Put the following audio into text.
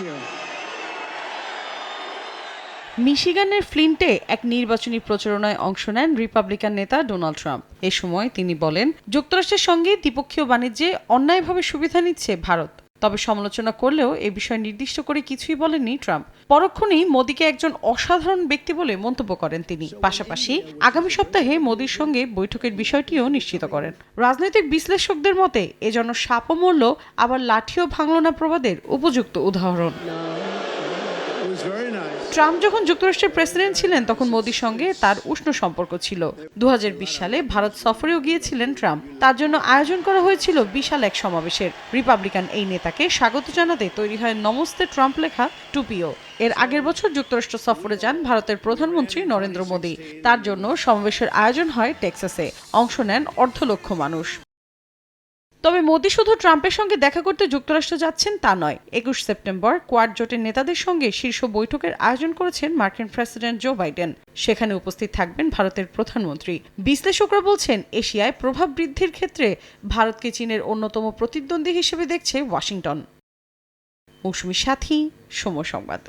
you. মিশিগানের ফ্লিন্টে এক নির্বাচনী প্রচারণায় অংশ নেন রিপাবলিকান নেতা ডোনাল্ড ট্রাম্প এ সময় তিনি বলেন, যুক্তরাষ্ট্রের সঙ্গে দ্বিপক্ষীয় বাণিজ্যে অন্যায়ভাবে সুবিধা নিচ্ছে ভারত তবে সমালোচনা করলেও এ বিষয়ে নির্দিষ্ট করে কিছুই বলেননি ট্রাম্প। পরক্ষণেই মোদীকে একজন অসাধারণ ব্যক্তি বলে মন্তব্য করেন তিনি। পাশাপাশি আগামী সপ্তাহে মোদীর সঙ্গে বৈঠকের বিষয়টিও নিশ্চিত করেন। রাজনৈতিক বিশ্লেষকদের মতে এজন্য সাপও মরল আবার লাঠিও ভাঙল না প্রবাদের উপযুক্ত উদাহরণ। ট্রাম্প যখন যুক্তরাষ্ট্রের প্রেসিডেন্ট ছিলেন, তখন মোদীর সঙ্গে তার উষ্ণ সম্পর্ক ছিল। দু হাজার বিশ সালে ভারত সফরেও গিয়েছিলেন ট্রাম্প। তার জন্য আয়োজন করা হয়েছিল বিশাল এক সমাবেশের। রিপাবলিকান এই নেতাকে স্বাগত জানাতে তৈরি হয় নমস্তে ট্রাম্প লেখা টুপিও। এর আগের বছর যুক্তরাষ্ট্র সফরে যান ভারতের প্রধানমন্ত্রী নরেন্দ্র মোদী। তার জন্য সমাবেশের আয়োজন হয় টেক্সাসে। অংশ নেন অর্ধ লক্ষ মানুষ। তবে মোদী শুধু ট্রাম্পের সঙ্গে দেখা করতে যুক্তরাষ্ট্র যাচ্ছেন তা নয়। একুশ সেপ্টেম্বর কোয়াড জোটের নেতাদের সঙ্গে শীর্ষ বৈঠকের আয়োজন করেছেন মার্কিন প্রেসিডেন্ট জো বাইডেন। সেখানে উপস্থিত থাকবেন ভারতের প্রধানমন্ত্রী। বিশ্লেষকরা বলছেন, এশিয়ায় প্রভাব বৃদ্ধির ক্ষেত্রে ভারতকে চীনের অন্যতম প্রতিদ্বন্দ্বী হিসেবে দেখছে ওয়াশিংটন। মৌসুমী সাথী, সময় সংবাদ।